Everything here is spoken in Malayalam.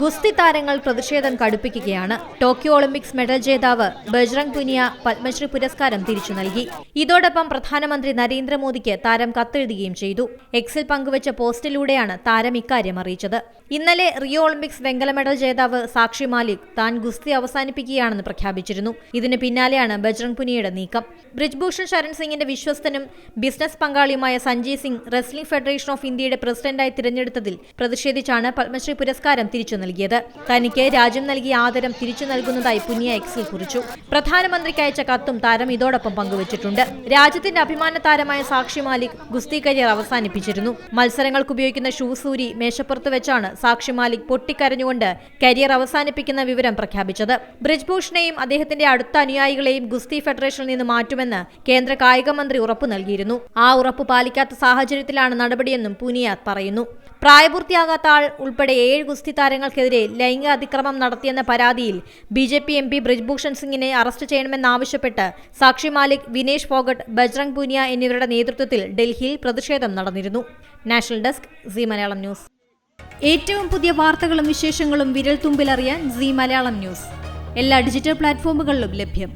ഗുസ്തി താരങ്ങൾ പ്രതിഷേധം കടുപ്പിക്കുകയാണ്. ടോക്കിയോ ഒളിമ്പിക്സ് മെഡൽ ജേതാവ് ബജ്രംഗ് പുനിയ പത്മശ്രീ പുരസ്കാരം തിരിച്ചു നൽകി. ഇതോടൊപ്പം പ്രധാനമന്ത്രി നരേന്ദ്രമോദിക്ക് താരം കത്തെഴുതുകയും ചെയ്തു. എക്സിൽ പങ്കുവച്ച പോസ്റ്റിലൂടെയാണ് താരം ഇക്കാര്യം അറിയിച്ചത്. ഇന്നലെ റിയോ ഒളിമ്പിക്സ് വെങ്കല മെഡൽ ജേതാവ് സാക്ഷി മാലിക് താൻ ഗുസ്തി അവസാനിപ്പിക്കുകയാണെന്ന് പ്രഖ്യാപിച്ചിരുന്നു. ഇതിന് പിന്നാലെയാണ് ബജ്രംഗ് പുനിയയുടെ നീക്കം. ബ്രിജ്ഭൂഷൺ ശരൺ സിംഗിന്റെ വിശ്വസ്തനും ബിസിനസ് പങ്കാളിയുമായ Sanjay Singh wrestling federation of ഇന്ത്യയുടെ പ്രസിഡന്റായി തിരഞ്ഞെടുത്തതിൽ പ്രതിഷേധിച്ചാണ് പത്മശ്രീ പുരസ്കാരം തിരിച്ചു നൽകിയത്. തനിക്ക് രാജ്യം നൽകിയ ആദരം തിരിച്ചു നൽകുന്നതായി പുനിയ എക്സിൽ കുറിച്ചു. പ്രധാനമന്ത്രിക്ക് അയച്ച കത്തും താരം ഇതോടൊപ്പം പങ്കുവച്ചിട്ടുണ്ട്. രാജ്യത്തിന്റെ അഭിമാന താരമായ സാക്ഷി മാലിക് ഗുസ്തി കരിയർ അവസാനിപ്പിച്ചിരുന്നു. മത്സരങ്ങൾക്ക് ഉപയോഗിക്കുന്ന ഷൂസൂരി മേശപ്പുറത്ത് വെച്ചാണ് സാക്ഷി മാലിക് പൊട്ടിക്കരഞ്ഞുകൊണ്ട് കരിയർ അവസാനിപ്പിക്കുന്ന വിവരം പ്രഖ്യാപിച്ചത്. ബ്രിജ്ഭൂഷണെയും അദ്ദേഹത്തിന്റെ അടുത്ത അനുയായികളെയും ഗുസ്തി ഫെഡറേഷനിൽ നിന്ന് മാറ്റുമെന്ന് കേന്ദ്ര കായിക മന്ത്രി ഉറപ്പു നൽകിയിരുന്നു. ആ ഉറപ്പ് പാലിക്കാത്ത സാഹചര്യത്തിലാണ് നടപടിയെന്നും പുനിയ പറയുന്നു. പ്രായപൂർത്തിയാകാത്ത ആൾ ഉൾപ്പെടെ ഏഴ് ഗുസ്തി താരങ്ങൾക്കെതിരെ ലൈംഗിക അതിക്രമം നടത്തിയെന്ന പരാതിയിൽ B J P M P Brijbhushan സിംഗിനെ അറസ്റ്റ് ചെയ്യണമെന്നാവശ്യപ്പെട്ട് സാക്ഷി മാലിക് വിനേഷ് ഫോഗട്ട് ബജ്രംഗ് പൂനിയ എന്നിവരുടെ നേതൃത്വത്തിൽ ഡൽഹിയിൽ പ്രതിഷേധം നടന്നിരുന്നു. National desk C Malayalam news. ഏറ്റവും പുതിയ വാർത്തകളും വിശേഷങ്ങളും വിരൽ തുമ്പിലറിയാൻ സി മലയാളം ന്യൂസ്. എല്ലാ ഡിജിറ്റൽ പ്ലാറ്റ്ഫോമുകളിലും ലഭ്യം.